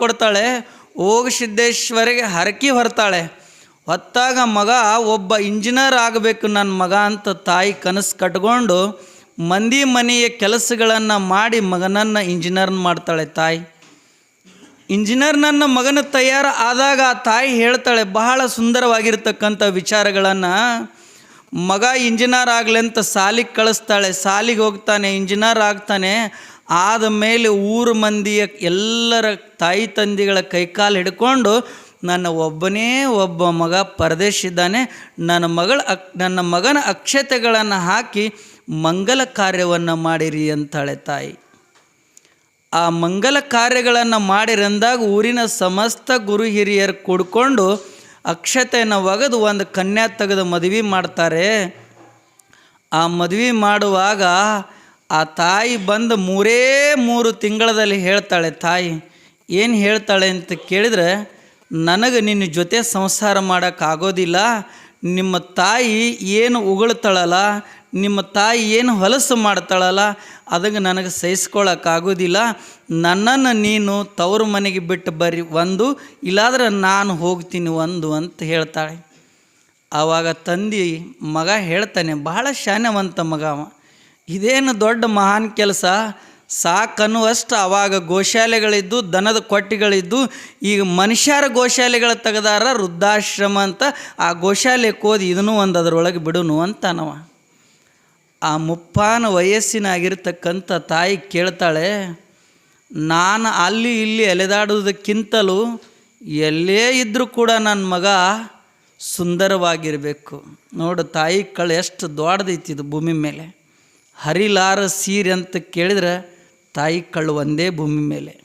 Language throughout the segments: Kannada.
ಕೊಡ್ತಾಳೆ, ಹೋಗಿ ಸಿದ್ದೇಶ್ವರಿಗೆ ಹರಕಿ ಹೊರ್ತಾಳೆ. ಹೊತ್ತಾಗ ಮಗ, ಒಬ್ಬ ಇಂಜಿನಿಯರ್ ಆಗಬೇಕು ನನ್ನ ಮಗ ಅಂತ ತಾಯಿ ಕನಸು ಕಟ್ಕೊಂಡು ಮಂದಿ ಮನೆಯ ಕೆಲಸಗಳನ್ನು ಮಾಡಿ ಮಗನನ್ನು ಇಂಜಿನಿಯರ್ ಮಾಡ್ತಾಳೆ ತಾಯಿ. ಇಂಜಿನಿಯರ್ ನನ್ನ ಮಗನ ತಯಾರು ಆದಾಗ ಆ ತಾಯಿ ಹೇಳ್ತಾಳೆ, ಬಹಳ ಸುಂದರವಾಗಿರ್ತಕ್ಕಂಥ ವಿಚಾರಗಳನ್ನು. ಮಗ ಇಂಜಿನಿಯರ್ ಆಗಲಿ ಅಂತ ಸಾಲಿಗೆ ಕಳಿಸ್ತಾಳೆ, ಸಾಲಿಗೆ ಹೋಗ್ತಾನೆ, ಇಂಜಿನಿಯರ್ ಆಗ್ತಾನೆ. ಆದ ಮೇಲೆ ಊರು ಮಂದಿಯ ಎಲ್ಲರ ತಾಯಿ ತಂದೆಗಳ ಕೈಕಾಲು ಹಿಡ್ಕೊಂಡು ನನ್ನ ಒಬ್ಬನೇ ಒಬ್ಬ ಮಗ ಪರದೇಶಿದ್ದಾನೆ ನನ್ನ ಮಗಳ ಅಕ್, ನನ್ನ ಮಗನ ಅಕ್ಷತೆಗಳನ್ನು ಹಾಕಿ ಮಂಗಲ ಕಾರ್ಯವನ್ನು ಮಾಡಿರಿ ಅಂತಾಳೆ ತಾಯಿ. ಆ ಮಂಗಲ ಕಾರ್ಯಗಳನ್ನು ಮಾಡಿರಂದಾಗ ಊರಿನ ಸಮಸ್ತ ಗುರು ಹಿರಿಯರು ಕೂಡ್ಕೊಂಡು ಅಕ್ಷತೆಯನ್ನು ಒಗೆದು ಒಂದು ಕನ್ಯಾ ತೆಗೆದು ಮದುವೆ ಮಾಡ್ತಾರೆ. ಆ ಮದುವೆ ಮಾಡುವಾಗ ಆ ತಾಯಿ ಬಂದು ಮೂರೇ ಮೂರು ತಿಂಗಳದಲ್ಲಿ ಹೇಳ್ತಾಳೆ, ತಾಯಿ, ಏನು ಹೇಳ್ತಾಳೆ ಅಂತ ಕೇಳಿದ್ರೆ, ನನಗೆ ನಿನ್ನ ಜೊತೆ ಸಂಸಾರ ಮಾಡೋಕ್ಕಾಗೋದಿಲ್ಲ ನಿಮ್ಮ ತಾಯಿ ಏನು ಉಗುಳ್ತಾಳಲ್ಲ, ನಿಮ್ಮ ತಾಯಿ ಏನು ಹೊಲಸು ಮಾಡ್ತಾಳಲ್ಲ ಅದಕ್ಕೆ ನನಗೆ ಸಹಿಸ್ಕೊಳ್ಳೋಕ್ಕಾಗೋದಿಲ್ಲ ನನ್ನನ್ನು ನೀನು ತವರು ಮನೆಗೆ ಬಿಟ್ಟು ಬರ್ರಿ, ಒಂದು, ಇಲ್ಲಾದ್ರೆ ನಾನು ಹೋಗ್ತೀನಿ, ಒಂದು, ಅಂತ ಹೇಳ್ತಾಳೆ. ಆವಾಗ ತಂದಿ ಮಗ ಹೇಳ್ತಾನೆ, ಬಹಳ ಶಾನ್ಯವಂತ ಮಗ ಅವ. ಇದೇನು ದೊಡ್ಡ ಮಹಾನ್ ಕೆಲಸ? ಸಾಕನ್ನುವಷ್ಟು ಆವಾಗ ಗೋಶಾಲೆಗಳಿದ್ದು, ದನದ ಕೊಟ್ಟಿಗಳಿದ್ದು, ಈಗ ಮನುಷ್ಯರ ಗೋಶಾಲೆಗಳ ತೆಗೆದಾರ ವೃದ್ಧಾಶ್ರಮ ಅಂತ ಆ ಗೋಶಾಲೆ ಕೋದಿ ಇದನ್ನು ಒಂದು ಅದರೊಳಗೆ ಬಿಡುನು ಅಂತನವ. ಆ ಮುಪ್ಪಾನ ವಯಸ್ಸಿನಾಗಿರ್ತಕ್ಕಂಥ ತಾಯಿ ಕೇಳ್ತಾಳೆ, ನಾನು ಅಲ್ಲಿ ಇಲ್ಲಿ ಅಲೆದಾಡುವುದಕ್ಕಿಂತಲೂ ಎಲ್ಲೇ ಇದ್ದರೂ ಕೂಡ ನನ್ನ ಮಗ ಸುಂದರವಾಗಿರಬೇಕು. ನೋಡು ತಾಯಿ ಕಳೆ ಎಷ್ಟು ದೊಡ್ಡದೈತಿ ಇದು ಭೂಮಿ ಮೇಲೆ. ಹರಿಲಾರ ಸೀರೆ ಅಂತ ಕೇಳಿದ್ರೆ ತಾಯಿ ಕಳ್ಳು ಒಂದೇ ಭೂಮಿ ಮೇಲೆ.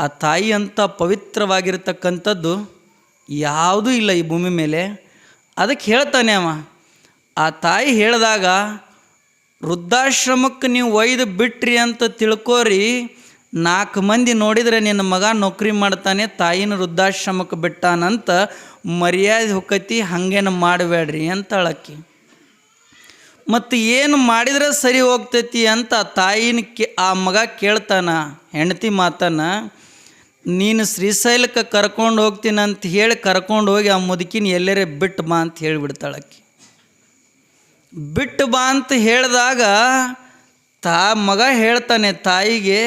ಆ ತಾಯಿ ಅಂತ ಪವಿತ್ರವಾಗಿರ್ತಕ್ಕಂಥದ್ದು ಯಾವುದೂ ಇಲ್ಲ ಈ ಭೂಮಿ ಮೇಲೆ. ಅದಕ್ಕೆ ಹೇಳ್ತಾನೆ ಅವ, ಆ ತಾಯಿ ಹೇಳಿದಾಗ, ವೃದ್ಧಾಶ್ರಮಕ್ಕೆ ನೀವು ಒಯ್ದು ಬಿಟ್ರಿ ಅಂತ ತಿಳ್ಕೋರಿ, ನಾಲ್ಕು ಮಂದಿ ನೋಡಿದರೆ ನಿನ್ನ ಮಗ ನೌಕರಿ ಮಾಡ್ತಾನೆ, ತಾಯಿನ ವೃದ್ಧಾಶ್ರಮಕ್ಕೆ ಬಿಟ್ಟಾನಂತ ಮರ್ಯಾದೆ ಹೊಕ್ಕತಿ, ಹಾಗೇನು ಮಾಡಬೇಡ್ರಿ ಅಂತ ಮತ್ತು ಏನು ಮಾಡಿದ್ರೆ ಸರಿ ಹೋಗ್ತೈತಿ ಅಂತ ತಾಯಿನ ಕೇ, ಆ ಮಗ ಕೇಳ್ತಾನ, ಹೆಂಡತಿ ಮಾತನ್ನ, ನೀನು ಶ್ರೀಶೈಲಕ್ಕೆ ಕರ್ಕೊಂಡು ಹೋಗ್ತೀನಿ ಅಂತ ಹೇಳಿ ಕರ್ಕೊಂಡು ಹೋಗಿ ಆ ಮುದುಕಿನ ಎಲ್ಲರೇ ಬಿಟ್ಟು ಬಾ ಅಂತ ಹೇಳಿಬಿಡ್ತಾಳಕ್ಕೆ ಬಿಟ್ಟು ಬಾ ಅಂತ ಹೇಳಿದಾಗ ತಾ, ಮಗ ಹೇಳ್ತಾನೆ ತಾಯಿಗೆ,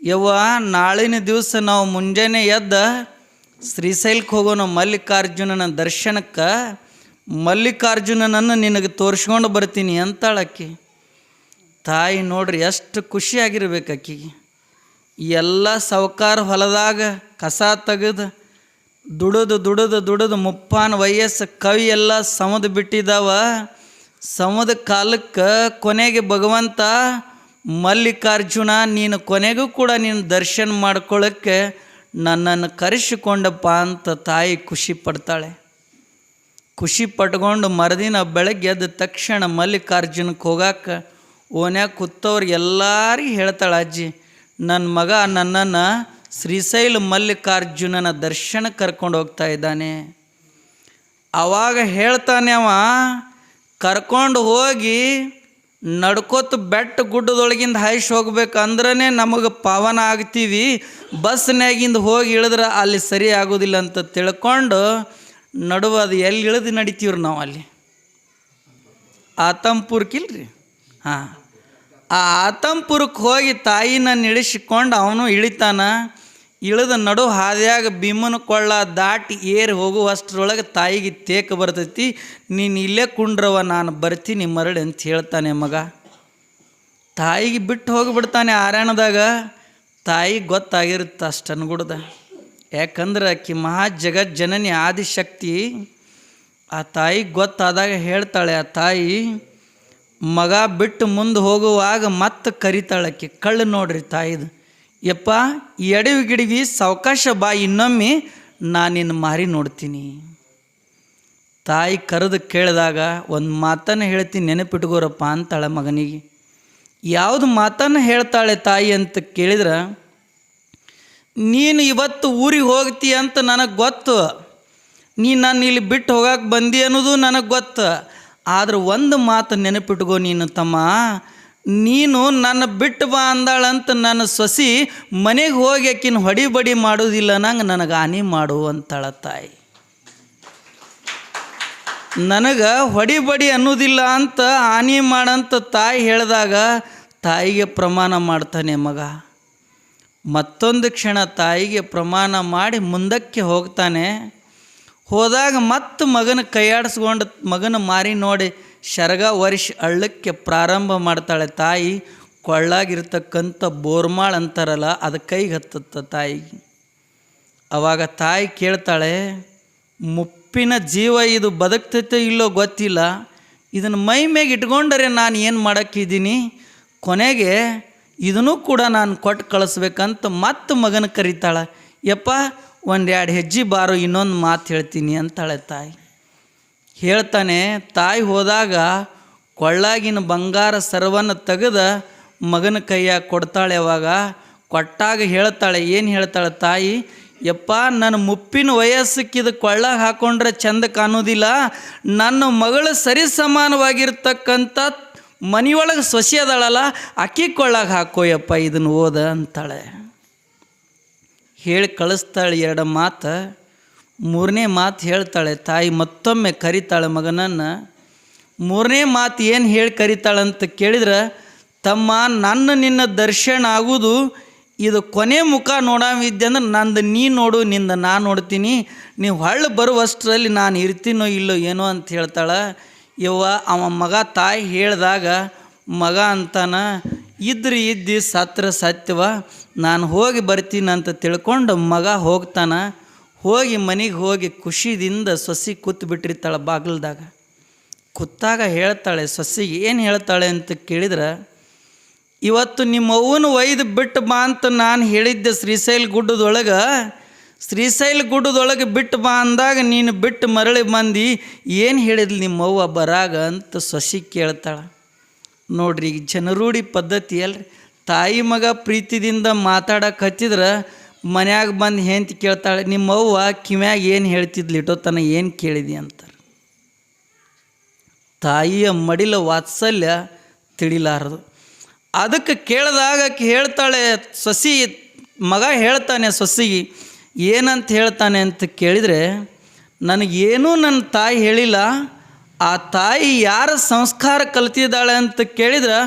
ಯವ್ವ, ನಾಳಿನ ದಿವಸ ನಾವು ಮುಂಜಾನೆ ಎದ್ದ ಶ್ರೀಶೈಲಕ್ಕೆ ಹೋಗೋಣ ಮಲ್ಲಿಕಾರ್ಜುನನ ದರ್ಶನಕ್ಕೆ ಮಲ್ಲಿಕಾರ್ಜುನನನ್ನು ನಿನಗೆ ತೋರಿಸ್ಕೊಂಡು ಬರ್ತೀನಿ ಅಂತಾಳಕ್ಕಿ. ತಾಯಿ ನೋಡ್ರಿ ಎಷ್ಟು ಖುಷಿಯಾಗಿರ್ಬೇಕು ಆಕಿಗೆ. ಎಲ್ಲ ಸಾವುಕಾರ ಹೊಲದಾಗ ಕಸ ತೆಗೆದು ದುಡದು ದುಡದು ದುಡದು ಮುಪ್ಪಾನ ವಯಸ್ಸು ಕವಿ ಎಲ್ಲ ಸಮದ ಬಿಟ್ಟಿದ್ದಾವ ಸಮದ ಕಾಲಕ್ಕೆ ಕೊನೆಗೆ ಭಗವಂತ, ಮಲ್ಲಿಕಾರ್ಜುನ ನೀನು ಕೊನೆಗೂ ಕೂಡ ನೀನು ದರ್ಶನ ಮಾಡ್ಕೊಳ್ಳೋಕ್ಕೆ ನನ್ನನ್ನು ಕರೆಸಿಕೊಂಡಪ್ಪ ಅಂತ ತಾಯಿ ಖುಷಿ ಪಡ್ತಾಳೆ. ಖುಷಿ ಪಟ್ಕೊಂಡು ಮರುದಿನ ಬೆಳಗ್ಗೆ ಎದ್ದ ತಕ್ಷಣ ಮಲ್ಲಿಕಾರ್ಜುನಕ್ಕೆ ಹೋಗಾಕ ಓನ್ಯಾಗ ಕೂತವ್ರಿಗೆ ಎಲ್ಲರಿಗೆ ಹೇಳ್ತಾಳೆ ಅಜ್ಜಿ ನನ್ನ ಮಗ ನನ್ನನ್ನು ಶ್ರೀಶೈಲ ಮಲ್ಲಿಕಾರ್ಜುನನ ದರ್ಶನ ಕರ್ಕೊಂಡು ಹೋಗ್ತಾ ಇದ್ದಾನೆ. ಆವಾಗ ಹೇಳ್ತಾನೆ ಅವ, ಕರ್ಕೊಂಡು ಹೋಗಿ ನಡ್ಕೋತ ಬೆಟ್ಟ ಗುಡ್ಡದೊಳಗಿಂದ ಹಾಯ್ಸಿ ಹೋಗ್ಬೇಕಂದ್ರೇ ನಮಗೆ ಪಾವನ ಆಗ್ತೀವಿ. ಬಸ್ನ್ಯಾಗಿಂದ ಹೋಗಿ ಇಳಿದ್ರೆ ಅಲ್ಲಿ ಸರಿ ಆಗೋದಿಲ್ಲ ಅಂತ ತಿಳ್ಕೊಂಡು ನಡುವ ಅದು ಎಲ್ಲಿ ಇಳಿದು ನಡಿತೀವ್ರಿ ನಾವು ಅಲ್ಲಿ? ಆತಂಪುರಕ್ಕಿಲ್ರಿ ಹಾಂ. ಆ ಆತಂಪುರಕ್ಕೆ ಹೋಗಿ ತಾಯಿನ ಇಳಿಸಿಕೊಂಡು ಅವನು ಇಳಿತಾನ. ಇಳಿದ ನಡು ಹಾದಿಯಾಗ ಭೀಮನ ಕೊಳ್ಳ ದಾಟಿ ಏರಿ ಹೋಗುವಷ್ಟರೊಳಗೆ ತಾಯಿಗೆ ತೇಕ ಬರ್ತೈತಿ. ನೀನು ಇಲ್ಲೇ ಕುಂಡ್ರವ ನಾನು ಬರ್ತೀನಿ ಮರಳಿ ಅಂತ ಹೇಳ್ತಾನೆ ಮಗ. ತಾಯಿಗೆ ಬಿಟ್ಟು ಹೋಗಿಬಿಡ್ತಾನೆ ಆರಾಯಣದಾಗ ತಾಯಿಗೆ ಗೊತ್ತಾಗಿರುತ್ತೆ ಅಷ್ಟನ್ನು ಅನ್ಗುಡ್ದ ಯಾಕಂದ್ರೆ ಆಕಿ ಮಹಾ ಜಗಜ್ಜನನಿ ಆದಿಶಕ್ತಿ ಆ ತಾಯಿ ಗೊತ್ತಾದಾಗ ಹೇಳ್ತಾಳೆ, ಆ ತಾಯಿ ಮಗ ಬಿಟ್ಟು ಮುಂದೆ ಹೋಗುವಾಗ ಮತ್ತೆ ಕರಿತಾಳೆ ಕಳ್ಳು ನೋಡ್ರಿ ತಾಯಿದು ಯಪ್ಪ ಎಡವಿ ಗಿಡವಿ ಸಾವಕಾಶ ಬಾ, ಇನ್ನೊಮ್ಮೆ ನಾನು ನಿನ್ನ ಮಾರಿ ನೋಡ್ತೀನಿ. ತಾಯಿ ಕರೆದು ಕೇಳಿದಾಗ ಒಂದು ಮಾತನ್ನು ಹೇಳ್ತೀನಿ, ನೆನಪಿಟ್ಕೋರಪ್ಪ ಅಂತಾಳೆ ಮಗನಿಗೆ. ಯಾವುದು ಮಾತನ್ನು ಹೇಳ್ತಾಳೆ ತಾಯಿ ಅಂತ ಕೇಳಿದ್ರೆ ನೀನು ಇವತ್ತು ಊರಿಗೆ ಹೋಗ್ತಿ ಅಂತ ನನಗೆ ಗೊತ್ತು. ನೀನು ನಾನು ಇಲ್ಲಿ ಬಿಟ್ಟು ಹೋಗಕ್ಕೆ ಬಂದಿ ಅನ್ನೋದು ನನಗೆ ಗೊತ್ತು. ಆದ್ರೆ ಒಂದು ಮಾತು ನೆನಪಿಟ್ಕೋ ನೀನು ತಮ್ಮ. ನೀನು ನನ್ನ ಬಿಟ್ಟು ಬಾ ಅಂದಾಳಂತ ನನ್ನ ಸೊಸಿ ಮನೆಗೆ ಹೋಗಿ ಆಕಿನ ಹೊಡಿ ಬಡಿ ಮಾಡೋದಿಲ್ಲ ನಂಗೆ ನನಗೆ ಹಾನಿ ಮಾಡು ಅಂತಾಳ ತಾಯಿ. ನನಗೆ ಹೊಡಿ ಬಡಿ ಅನ್ನೋದಿಲ್ಲ ಅಂತ ಹಾನಿ ಮಾಡಂತ ತಾಯಿ ಹೇಳಿದಾಗ ತಾಯಿಗೆ ಪ್ರಮಾಣ ಮಾಡ್ತಾನೆ ಮಗ. ಮತ್ತೊಂದು ಕ್ಷಣ ತಾಯಿಗೆ ಪ್ರಮಾಣ ಮಾಡಿ ಮುಂದಕ್ಕೆ ಹೋಗ್ತಾನೆ. ಹೋದಾಗ ಮತ್ತು ಮಗನ ಕೈಯಾಡಿಸ್ಕೊಂಡು ಮಗನ ಮಾರಿ ನೋಡಿ ಶರಗ ವರ್ಷ ಅಳ್ಳಕ್ಕೆ ಪ್ರಾರಂಭ ಮಾಡ್ತಾಳೆ. ತಾಯಿ ಕೊಳ್ಳಾಗಿರ್ತಕ್ಕಂಥ ಬೋರ್ಮಾಳ್ ಅಂತಾರಲ್ಲ, ಅದು ಕೈಗೆ ಹತ್ತತ್ತ ತಾಯಿಗೆ. ಅವಾಗ ತಾಯಿ ಕೇಳ್ತಾಳೆ, ಮುಪ್ಪಿನ ಜೀವ ಇದು ಬದುಕ್ತೈತೆ ಇಲ್ಲೋ ಗೊತ್ತಿಲ್ಲ. ಇದನ್ನು ಮೈ ಮೇಗೆ ಇಟ್ಕೊಂಡರೆ ನಾನು ಏನು ಮಾಡೋಕ್ಕಿದ್ದೀನಿ ಕೊನೆಗೆ ಇದನ್ನು ಕೂಡ ನಾನು ಕೊಟ್ಟು ಕಳಿಸ್ಬೇಕಂತ ಮತ್ತೆ ಮಗನ ಕರೀತಾಳೆ. ಯಪ್ಪ ಒಂದು ಎರಡು ಹೆಜ್ಜೆ ಬಾರು, ಇನ್ನೊಂದು ಮಾತು ಹೇಳ್ತೀನಿ ಅಂತಾಳೆ ತಾಯಿ. ಹೇಳ್ತಾನೆ, ತಾಯಿ ಹೋದಾಗ ಕೊಳ್ಳಾಗಿನ ಬಂಗಾರ ಸರ್ವನ್ನು ತೆಗೆದ ಮಗನ ಕೈಯಾಗ ಕೊಡ್ತಾಳೆ ಅವಾಗ ಕೊಟ್ಟಾಗ ಹೇಳ್ತಾಳೆ, ಏನು ಹೇಳ್ತಾಳೆ ತಾಯಿ? ಯಪ್ಪ, ನನ್ನ ಮುಪ್ಪಿನ ವಯಸ್ಸಕ್ಕಿದ ಕೊಳ್ಳಾಗ ಹಾಕೊಂಡ್ರೆ ಚಂದ ಕಾಣೋದಿಲ್ಲ ನನ್ನ ಮಗಳು ಸರಿ ಸಮಾನವಾಗಿರ್ತಕ್ಕಂಥ ಮನೆಯೊಳಗೆ ಸೊಸಿ ಅದಾಳಲ್ಲ, ಅಕ್ಕಿ ಕೊಳ್ಳಾಗ ಹಾಕೋಯಪ್ಪ, ಇದನ್ನು ಓದ ಅಂತಾಳೆ. ಹೇಳಿ ಕಳಿಸ್ತಾಳೆ ಎರಡು ಮಾತು. ಮೂರನೇ ಮಾತು ಹೇಳ್ತಾಳೆ, ತಾಯಿ ಮತ್ತೊಮ್ಮೆ ಕರಿತಾಳೆ ಮಗನನ್ನು. ಮೂರನೇ ಮಾತು ಏನು ಹೇಳಿ ಕರಿತಾಳಂತ ಕೇಳಿದ್ರೆ, ತಮ್ಮ ನನ್ನ ನಿನ್ನ ದರ್ಶನ ಆಗುವುದು ಇದು ಕೊನೆ ಮುಖ ನೋಡಾವಿದ್ದೆ ಅಂದ್ರೆ ನಂದು ನೀ ನೋಡು, ನಿಂದ ನಾನು ನೋಡ್ತೀನಿ ನೀವು ಹೊಳ್ಳು ಬರುವಷ್ಟರಲ್ಲಿ ನಾನು ಇರ್ತೀನೋ ಇಲ್ಲೋ ಏನೋ ಅಂತ ಹೇಳ್ತಾಳೆ. ಯವ್ವ, ಅವ ಮಗ ತಾಯಿ ಹೇಳಿದಾಗ, ಮಗ ಅಂತಾನ, ಇದ್ರೆ ಇದ್ದಿ ಸತ್ರ ಸತ್ಯವ, ನಾನು ಹೋಗಿ ಬರ್ತೀನಿ ಅಂತ ತಿಳ್ಕೊಂಡು ಮಗ ಹೋಗ್ತಾನ, ಹೋಗಿ ಮನೆಗೆ ಹೋಗಿ ಖುಷಿದಿಂದ ಸೊಸಿ ಕೂತ್ ಬಿಟ್ಟಿರ್ತಾಳೆ ಬಾಗಿಲ್ದಾಗ. ಕೂತಾಗ ಹೇಳ್ತಾಳೆ ಸೊಸಿಗೆ ಏನು ಹೇಳ್ತಾಳೆ ಅಂತ ಕೇಳಿದ್ರೆ, ಇವತ್ತು ನಿಮ್ಮ ಅವ್ವನ ಒಯ್ದು ಬಿಟ್ಟು ಬಾ ಅಂತ ನಾನು ಹೇಳಿದ್ದೆ ಶ್ರೀಶೈಲ್ ಗುಡ್ಡದೊಳಗೆ ಶ್ರೀಶೈಲ ಗುಡ್ಡದೊಳಗೆ ಬಿಟ್ಟು ಬಾ ಅಂದಾಗ ನೀನು ಬಿಟ್ಟು ಮರಳಿ ಬಂದು, ಏನು ಹೇಳಿದ್ಲು ನಿಮ್ಮ ಅವ್ವ ಬರಾಗ ಅಂತ ಸೊಸಿ ಕೇಳ್ತಾಳೆ. ನೋಡ್ರಿ, ಈಗ ಜನರೂಢಿ ಪದ್ಧತಿ ಅಲ್ರಿ. ತಾಯಿ ಮಗ ಪ್ರೀತಿದಿಂದ ಮಾತಾಡಕ್ಕೆ ಹತ್ತಿದ್ರೆ ಮನ್ಯಾಗ ಬಂದು ಹೆಂತ ಕೇಳ್ತಾಳೆ ನಿಮ್ಮ ಅವ್ವ ಕಿವ್ಯಾಗ ಏನು ಹೇಳ್ತಿದ್ಲು ಇಟ್ಟೋತನ ಏನು ಕೇಳಿದಿ ಅಂತಾರೆ. ತಾಯಿಯ ಮಡಿಲ ವಾತ್ಸಲ್ಯ ತಿಳಿಲಾರದು. ಅದಕ್ಕೆ ಕೇಳಿದಾಗ ಹೇಳ್ತಾಳೆ, ಸೊಸಿ ಮಗ ಹೇಳ್ತಾನೆ ಸೊಸಿಗೆ ಏನಂತ ಹೇಳ್ತಾನೆ ಅಂತ ಕೇಳಿದರೆ, ನನಗೇನೂ ನನ್ನ ತಾಯಿ ಹೇಳಿಲ್ಲ. ಆ ತಾಯಿ ಯಾರ ಸಂಸ್ಕಾರ ಕಲ್ತಿದ್ದಾಳೆ ಅಂತ ಕೇಳಿದ್ರೆ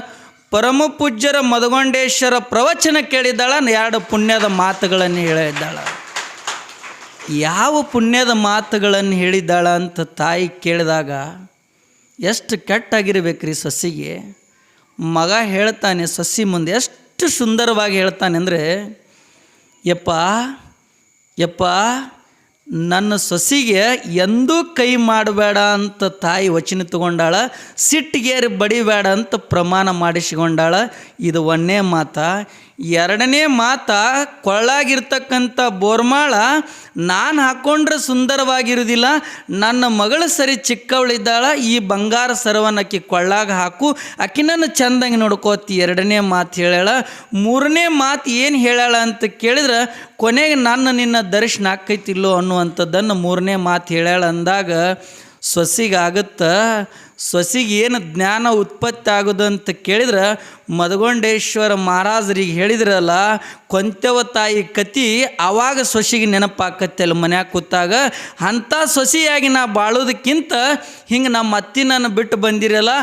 ಪರಮ ಪೂಜ್ಯರ ಮದಗೊಂಡೇಶ್ವರ ಪ್ರವಚನ ಕೇಳಿದ್ದಾಳ ಎರಡು ಪುಣ್ಯದ ಮಾತುಗಳನ್ನು ಹೇಳಿದ್ದಾಳೆ ಯಾವ ಪುಣ್ಯದ ಮಾತುಗಳನ್ನು ಹೇಳಿದ್ದಾಳ ಅಂತ ತಾಯಿ ಕೇಳಿದಾಗ, ಎಷ್ಟು ಕೆಟ್ಟಾಗಿರ್ಬೇಕ್ರಿ ಸಸಿಗೆ. ಮಗ ಹೇಳ್ತಾನೆ, ಸಸಿ ಮುಂದೆ ಎಷ್ಟು ಸುಂದರವಾಗಿ ಹೇಳ್ತಾನೆ ಅಂದರೆ, ಯಪ್ಪ ಯಪ್ಪ, ನನ್ನ ಸೊಸಿಗೆ ಎಂದೂ ಕೈ ಮಾಡಬೇಡ ಅಂತ ತಾಯಿ ವಚನ ತಗೊಂಡಾಳ, ಸಿಟ್ಟಿಗೇರಿ ಬಡಿಬೇಡ ಅಂತ ಪ್ರಮಾಣ ಮಾಡಿಸಿಕೊಂಡಾಳ. ಇದು ಒಂದೇ ಮಾತ. ಎರಡನೇ ಮಾತ ಕೊಳ್ಳಾಗಿರ್ತಕ್ಕಂಥ ಬೋರ್ಮಾಳ ನಾನು ಹಾಕ್ಕೊಂಡ್ರೆ ಸುಂದರವಾಗಿರುವುದಿಲ್ಲ. ನನ್ನ ಮಗಳು ಸರಿ ಚಿಕ್ಕವಳಿದ್ದಾಳ. ಈ ಬಂಗಾರ ಸರವನ್ನು ಕೊಳ್ಳಾಗ ಹಾಕು. ಅಕ್ಕಿನನ್ನು ಚಂದಂಗೆ ನೋಡ್ಕೋತಿ. ಎರಡನೇ ಮಾತು ಹೇಳ್ಯಾಳ. ಮೂರನೇ ಮಾತು ಏನು ಹೇಳ್ಯಾಳ ಅಂತ ಕೇಳಿದ್ರೆ, ಕೊನೆಗೆ ನನ್ನ ನಿನ್ನ ದರ್ಶನ ಆಕೈತಿಲ್ಲೋ ಅನ್ನುವಂಥದ್ದನ್ನು ಮೂರನೇ ಮಾತು ಹೇಳ್ಯಾಳ ಅಂದಾಗ, ಸೊಸಿಗಾಗುತ್ತ ಸೊಸಿಗೆ ಏನು ಜ್ಞಾನ ಉತ್ಪತ್ತಿ ಆಗೋದು ಅಂತ ಕೇಳಿದ್ರೆ ಮದಗೊಂಡೇಶ್ವರ ಮಹಾರಾಜರಿಗೆ ಹೇಳಿದ್ರಲ್ಲ ಕೊಂತೆವ ತಾಯಿ ಕತಿ ಆವಾಗ ಸೊಸಿಗೆ ನೆನಪಾಕತ್ತೆ ಅಲ್ಲಿ ಮನ್ಯಾಗ ಕೂತಾಗ. ಅಂಥ ಸೊಸಿಯಾಗಿ ನಾ ಬಾಳೋದಕ್ಕಿಂತ ಹಿಂಗೆ ನಮ್ಮ ಅತ್ತಿ ನನ್ನ ಬಿಟ್ಟು ಬಂದಿರಲ್ಲ,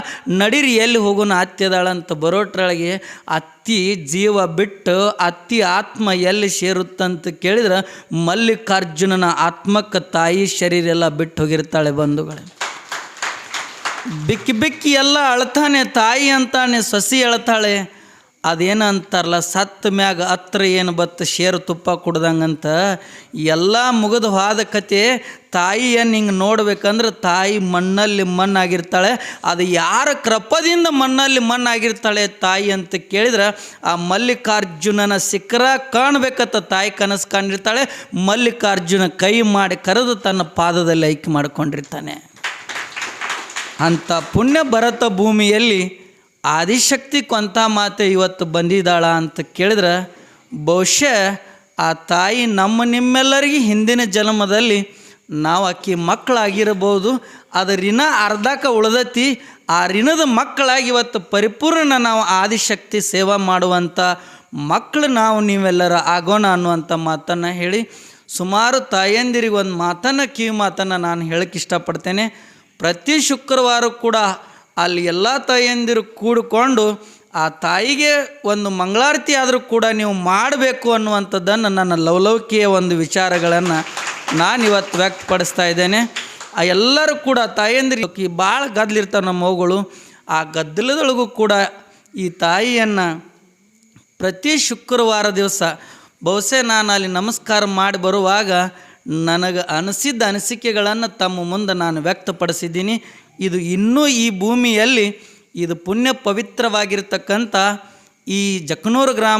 ನಡೀರಿ ಎಲ್ಲಿ ಹೋಗೋಣ ಅತ್ತೆದಾಳಂತ ಬರೋಟ್ರೊಳಗೆ ಅತ್ತಿ ಜೀವ ಬಿಟ್ಟು ಅತ್ತಿ ಆತ್ಮ ಎಲ್ಲಿ ಸೇರುತ್ತಂತ ಕೇಳಿದ್ರೆ ಮಲ್ಲಿಕಾರ್ಜುನನ ಆತ್ಮಕ್ಕೆ ತಾಯಿ ಶರೀರ ಎಲ್ಲ ಬಿಟ್ಟು ಹೋಗಿರ್ತಾಳೆ ಬಂಧುಗಳೇ. ಬಿಕ್ಕಿ ಬಿಕ್ಕಿ ಎಲ್ಲ ಅಳ್ತಾನೆ, ತಾಯಿ ಅಂತಾನೆ, ಸಸಿ ಅಳ್ತಾಳೆ. ಅದೇನು ಅಂತಾರಲ್ಲ ಸತ್ತ ಮ್ಯಾಗ ಹತ್ರ ಏನು ಬತ್ತು ಶೇರು ತುಪ್ಪ ಕುಡ್ದಂಗಂತ ಎಲ್ಲ ಮುಗಿದು ಹಾದ ಕತೆ ತಾಯಿಯನ್ನು ಹಿಂಗೆ ನೋಡ್ಬೇಕಂದ್ರೆ ತಾಯಿ ಮಣ್ಣಲ್ಲಿ ಮಣ್ಣಾಗಿರ್ತಾಳೆ. ಅದು ಯಾರ ಕೃಪದಿಂದ ಮಣ್ಣಲ್ಲಿ ಮಣ್ಣಾಗಿರ್ತಾಳೆ ತಾಯಿ ಅಂತ ಕೇಳಿದ್ರೆ ಆ ಮಲ್ಲಿಕಾರ್ಜುನನ ಸಿಕ್ಕರ ಕಾಣ್ಬೇಕಂತ ತಾಯಿ ಕನಸು ಕಾಣಿರ್ತಾಳೆ ಮಲ್ಲಿಕಾರ್ಜುನ ಕೈ ಮಾಡಿ ಕರೆದು ತನ್ನ ಪಾದದಲ್ಲಿ ಐಕೆ ಮಾಡ್ಕೊಂಡಿರ್ತಾನೆ. ಅಂಥ ಪುಣ್ಯ ಭರತ ಭೂಮಿಯಲ್ಲಿ ಆದಿಶಕ್ತಿ ಕೊಂತ ಮಾತೆ ಇವತ್ತು ಬಂದಿದ್ದಾಳ ಅಂತ ಕೇಳಿದ್ರೆ, ಬಹುಶಃ ಆ ತಾಯಿ ನಮ್ಮ ನಿಮ್ಮೆಲ್ಲರಿಗೆ ಹಿಂದಿನ ಜನ್ಮದಲ್ಲಿ ನಾವು ಆಕಿ ಮಕ್ಕಳಾಗಿರ್ಬೋದು ಋಣ ಅರ್ಧಕ ಉಳ್ದತಿ, ಆ ಋಣದ ಮಕ್ಕಳಾಗಿ ಇವತ್ತು ಪರಿಪೂರ್ಣ ನಾವು ಆದಿಶಕ್ತಿ ಸೇವಾ ಮಾಡುವಂಥ ಮಕ್ಕಳು ನಾವು ನೀವೆಲ್ಲರ ಆಗೋಣ ಅನ್ನುವಂಥ ಮಾತನ್ನು ಹೇಳಿ, ಸುಮಾರು ತಾಯಂದಿರಿಗೆ ಒಂದು ಮಾತನ್ನು, ಕಿವಿ ಮಾತನ್ನು ನಾನು ಹೇಳಕ್ಕೆ ಇಷ್ಟಪಡ್ತೇನೆ. ಪ್ರತಿ ಶುಕ್ರವಾರ ಕೂಡ ಅಲ್ಲಿ ಎಲ್ಲ ತಾಯಂದಿರು ಕೂಡಿಕೊಂಡು ಆ ತಾಯಿಗೆ ಒಂದು ಮಂಗಳಾರತಿ ಆದರೂ ಕೂಡ ನೀವು ಮಾಡಬೇಕು ಅನ್ನುವಂಥದ್ದನ್ನು ನನ್ನ ಲವಲೌಕಿಯ ಒಂದು ವಿಚಾರಗಳನ್ನು ನಾನು ಇವತ್ತು ವ್ಯಕ್ತಪಡಿಸ್ತಾ ಇದ್ದೇನೆ. ಆ ಎಲ್ಲರೂ ಕೂಡ ತಾಯಿಯಂದಿರಿ ಭಾಳ ಗದ್ದಲಿರ್ತಾವೆ ನಮ್ಮ ಮಗುಗಳು. ಆ ಗದ್ದಲದೊಳಗೂ ಕೂಡ ಈ ತಾಯಿಯನ್ನು ಪ್ರತಿ ಶುಕ್ರವಾರ ದಿವಸ ಬಹುಶಃ ನಾನು ಅಲ್ಲಿ ನಮಸ್ಕಾರ ಮಾಡಿ ಬರುವಾಗ ನನಗೆ ಅನಿಸಿದ್ದ ಅನಿಸಿಕೆಗಳನ್ನು ತಮ್ಮ ಮುಂದೆ ನಾನು ವ್ಯಕ್ತಪಡಿಸಿದ್ದೀನಿ. ಇದು ಇನ್ನೂ ಈ ಭೂಮಿಯಲ್ಲಿ ಇದು ಪುಣ್ಯ ಪವಿತ್ರವಾಗಿರ್ತಕ್ಕಂಥ ಈ ಜಕ್ನೂರು ಗ್ರಾಮ